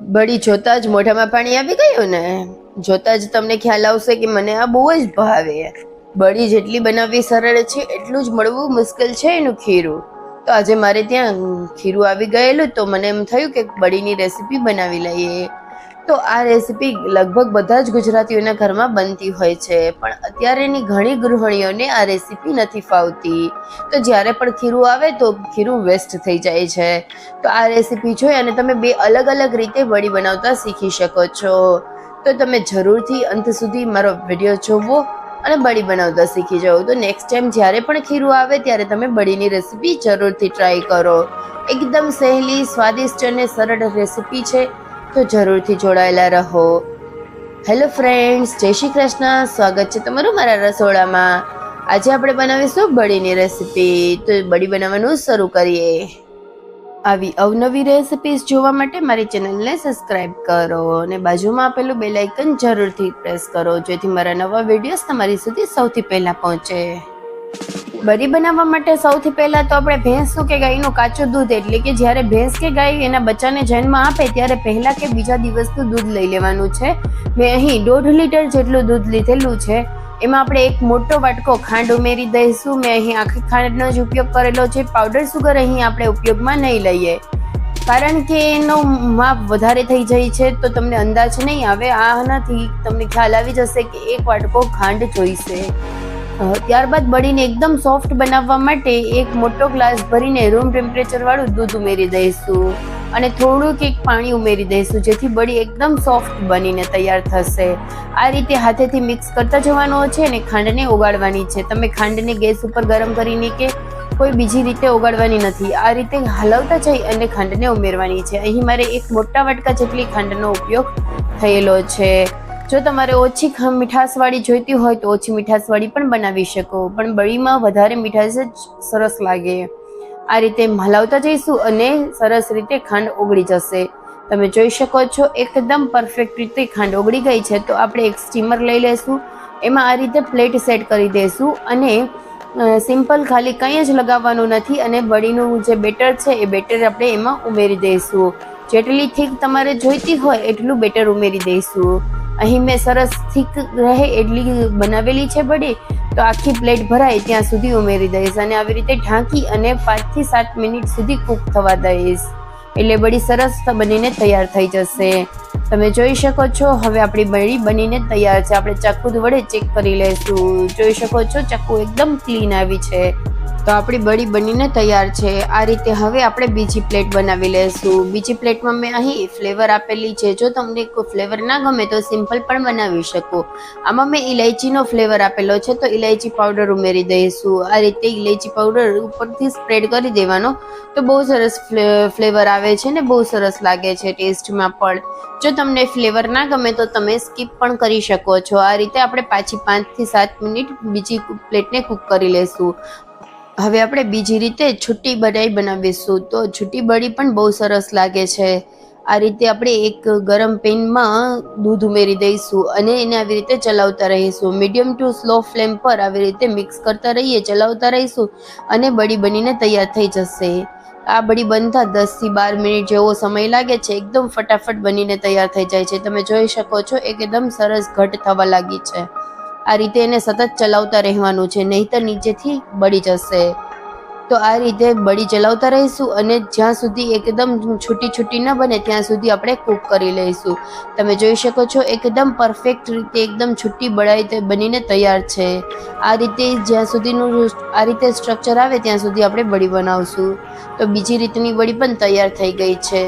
બળી જોતા જ મોઢામાં પાણી આવી ગયું ને, જોતા જ તમને ખ્યાલ આવશે કે મને આ બહુ જ ભાવે બળી જેટલી બનાવવી સરળ છે, એટલું જ મળવું મુશ્કેલ છે એનું ખીરું. તો આજે મારે ત્યાં ખીરું આવી ગયેલું તો મને એમ થયું કે બળીની રેસીપી બનાવી લઈએ. તો આ રેસીપી લગભગ બધા જ ગુજરાતીઓના ઘરમાં બનતી હોય છે, પણ અત્યારેની ઘણી ગૃહિણીઓને આ રેસીપી નથી ફાવતી. તો જ્યારે પણ ખીરું આવે તો ખીરું વેસ્ટ થઈ જાય છે. તો આ રેસીપી જોઈ અને તમે બે અલગ અલગ રીતે વડી બનાવતા શીખી શકો છો. તો તમે જરૂરથી અંત સુધી મારો વીડિયો જોવો અને બળી બનાવતા શીખી જાઓ. તો નેક્સ્ટ ટાઈમ જ્યારે પણ ખીરું આવે ત્યારે તમે બળીની રેસીપી જરૂરથી ટ્રાય કરો. એકદમ સહેલી, સ્વાદિષ્ટ અને સરળ રેસીપી છે. તો જરૂરથી જોડાયેલા રહો. હેલો ફ્રેન્ડ્સ જય શ્રી કૃષ્ણ. સ્વાગત છે તમારું મારા રસોડામાં. આજે આપણે બનાવીશું બળીની રેસીપી. તો બળી બનાવવાનું શરૂ કરીએ. આવી અવનવી રેસિપીસ જોવા માટે મારી ચેનલને સબસ્ક્રાઇબ કરો અને બાજુમાં આપેલું બેલ આઇકન જરૂરથી પ્રેસ કરો, જેથી મારા નવા વિડીયોઝ તમારી સુધી સૌથી પહેલાં પહોંચે. બરી બનાવવા માટે સૌથી પહેલા તો આપણે ભેંસનું કે ગાયનું કાચું દૂધ એટલે કે જ્યારે ભેંસ કે ગાય એના બચ્ચાને જન્મ આપે ત્યારે પહેલા કે બીજા દિવસનું દૂધ લઈ લેવાનું છે. મેં અહીં દોઢ લીટર જેટલું દૂધ લીધેલું છે. એમાં આપણે એક મોટો વાટકો ખાંડ ઉમેરી દઈશું. મેં અહીં આખી ખાંડનો જ ઉપયોગ કરેલો છે. પાવડર સુગર અહીં આપણે ઉપયોગમાં નહીં લઈએ. કારણ કે એનો માપ વધારે થઈ જાય છે તો તમને અંદાજ નહીં આવે. આનાથી તમને ખ્યાલ આવી જશે કે એક વાટકો ખાંડ જોઈશે. ત્યારબાદ બળીને એકદમ સોફ્ટ બનાવવા માટે એક મોટો ગ્લાસ ભરીને રૂમ ટેમ્પરેચર વાળું દૂધ ઉમેરી દઈશું અને થોડુંક એક પાણી ઉમેરી દઈશું, જેથી બળી એકદમ સોફ્ટ બનીને તૈયાર થશે. આ રીતે હાથેથી મિક્સ કરતા જવાનું છે અને ખાંડને ઓગાળવાની છે. તમે ખાંડને ગેસ ઉપર ગરમ કરીને કે કોઈ બીજી રીતે ઓગાળવાની નથી. આ રીતે હલાવતા જઈ અને ખાંડને ઉમેરવાની છે. અહીં મારે એક મોટા વાટકા જેટલી ખાંડનો ઉપયોગ થયેલો છે. જો તમારે ઓછી મીઠાશવાળી જોઈતી હોય તો ઓછી મીઠાશવાળી પણ બનાવી શકો. પણ બળીમાં વધારે મીઠાશ જ સરસ લાગે. આ રીતે હલાવતા જઈશું અને સરસ રીતે ખાંડ ઓગળી જશે. તમે જોઈ શકો છો, એકદમ પરફેક્ટ રીતે ખાંડ ઓગળી ગઈ છે. તો આપણે એક સ્ટીમર લઈ લેશું. એમાં આ રીતે પ્લેટ સેટ કરી દઈશું અને સિમ્પલ ખાલી કંઈ જ લગાવવાનું નથી અને બળીનું જે બેટર છે એ બેટર આપણે એમાં ઉમેરી દઈશું. જેટલી થીક તમારે જોઈતી હોય એટલું બેટર ઉમેરી દઈશું. અહીં મેં સરસ થીક રહે એટલી બનાવેલી છે બળી તો આખી પ્લેટ ભરાય ત્યાં સુધી ઉમેરી દઈશ અને આવી રીતે ઢાંકી અને પાંચથી સાત મિનિટ સુધી કૂક થવા દઈશ. એટલે બળી સરસ બનીને તૈયાર થઈ જશે. તમે જોઈ શકો છો, હવે આપણી બળી બનીને તૈયાર છે. આપણે ચાકુ વડે ચેક કરી લઈશું. જોઈ શકો છો, ચાકુ એકદમ ક્લીન આવી છે. તો આપણી બળી બનીને તૈયાર છે. આ રીતે હવે આપણે બીજી પ્લેટ બનાવી લઈશું બીજી પ્લેટમાં મેં અહીં ફ્લેવર આપેલી છે. જો તમને કોઈ ફ્લેવર ના ગમે તો સિમ્પલ પણ બનાવી શકો. આમાં મેં ઇલાયચીનો ફ્લેવર આપેલો છે તો ઇલાયચી પાવડર ઉમેરી દઈશું. આ રીતે ઇલાયચી પાવડર ઉપરથી સ્પ્રેડ કરી દેવાનો. તો બહુ સરસ ફ્લેવર આવે છે ને બહુ સરસ લાગે છે ટેસ્ટમાં પણ. જો તમને ફ્લેવર ના ગમે તો તમે સ્કીપ પણ કરી શકો છો. આ રીતે આપણે પાછી પાંચથી સાત મિનિટ બીજી પ્લેટને કૂક કરી લેશું. હવે આપણે બીજી રીતે છૂટી બડાઈ બનાવીશું. તો છૂટી બળી પણ બહુ સરસ લાગે છે. આ રીતે આપણે એક ગરમ પેનમાં દૂધ ઉમેરી દઈશું અને એને આવી રીતે ચલાવતા રહીશું. મીડિયમ ટુ સ્લો ફ્લેમ પર આવી રીતે મિક્સ કરતા રહીએ, ચલાવતા રહીશું અને બળી બનીને તૈયાર થઈ જશે. આ બળી બનતા દસથી બાર મિનિટ જેવો સમય લાગે છે. એકદમ ફટાફટ બનીને તૈયાર થઈ જાય છે. તમે જોઈ શકો છો, એકદમ સરસ ઘટ થવા લાગી છે. આ રીતે એને સતત ચલાવતા રહેવાનું છે, નહીંતર નીચેથી બળી જશે. તો આ રીતે બળી ચલાવતા રહીશું અને જ્યાં સુધી એકદમ છૂટી છૂટી ન બને, ત્યાં સુધી આપણે કૂક કરી લઈશું. તમે જોઈ શકો છો, એકદમ પરફેક્ટ રીતે એકદમ છૂટી બળાઈ બનીને તૈયાર છે. આ રીતે જ્યાં સુધીનું આ રીતે સ્ટ્રક્ચર આવે, ત્યાં સુધી આપણે બળી બનાવશું. તો બીજી રીતની બળી પણ તૈયાર થઈ ગઈ છે.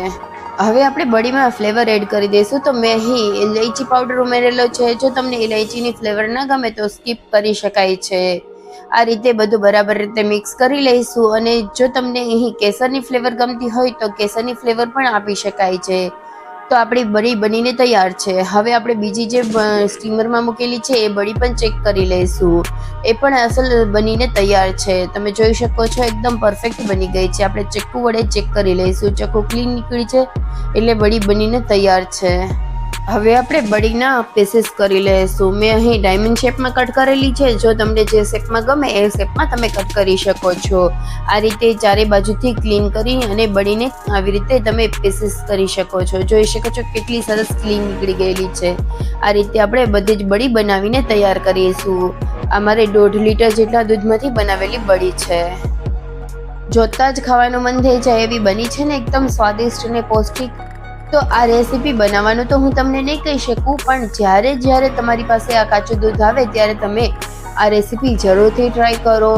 હવે આપણે બળીમાં ફ્લેવર એડ કરી દઈશું. તો મેં અહીં ઇલાયચી પાવડર ઉમેરેલો છે. જો તમને ઇલાયચીની ફ્લેવર ના ગમે તો સ્કીપ કરી શકાય છે. આ રીતે બધું બરાબર રીતે મિક્સ કરી લઈશું અને જો તમને અહીં કેસરની ફ્લેવર ગમતી હોય તો કેસરની ફ્લેવર પણ આપી શકાય છે. તો આપણી બળી બનીને તૈયાર છે. હવે આપણે બીજી જે સ્ટીમરમાં મૂકેલી છે, એ બળી પણ ચેક કરી લઈશું. એ પણ અસલ બનીને તૈયાર છે. તમે જોઈ શકો છો, એકદમ પરફેક્ટ બની ગઈ છે. આપણે ચક્કુ વડે ચેક કરી લઈશું. ચક્કુ ક્લીન નીકળી છે, એટલે બળી બનીને તૈયાર છે. હવે આપણે બળીના પીસીસ કરી લઈશું. મેં અહીં ડાયમંડ શેપમાં કટ કરેલી છે. જો તમને જે શેપમાં ગમે એ શેપમાં તમે કટ કરી શકો છો. આ રીતે ચારે બાજુથી ક્લીન કરી અને બળીને આવી રીતે તમે પીસીસ કરી શકો છો. જોઈ શકો છો કેટલી સરસ ક્લીન નીકળી ગયેલી છે. આ રીતે આપણે બધી જ બળી બનાવીને તૈયાર કરીશું. અમારે દોઢ લીટર જેટલા દૂધમાંથી બનાવેલી બળી છે. જોતા જ ખાવાનું મન થઈ જાય એવી બની છે ને એકદમ સ્વાદિષ્ટ અને પૌષ્ટિક તો આ રેસીપી બનાવવાનું તો હું તમને નહીં કહી શકું, પણ જ્યારે જ્યારે તમારી પાસે આ કાચું દૂધ આવે ત્યારે તમે આ રેસીપી જરૂરથી ટ્રાય કરો.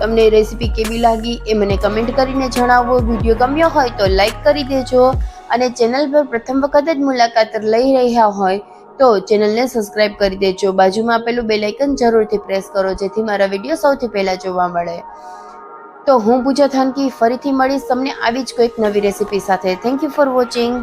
તમને રેસીપી કેવી લાગી એ મને કમેન્ટ કરીને જણાવો. વીડિયો ગમ્યો હોય તો લાઈક કરી દેજો અને ચેનલ પર પ્રથમ વખત જ મુલાકાત લઈ રહ્યા હોય તો ચેનલને સબસ્ક્રાઇબ કરી દેજો. બાજુમાં આપેલું બેલાઇકન જરૂરથી પ્રેસ કરો, જેથી મારા વીડિયો સૌથી પહેલાં જોવા મળે. તો હું પૂજા થાનકી ફરીથી મળીશ તમને આવી જ કોઈક નવી રેસીપી સાથે. Thank you for watching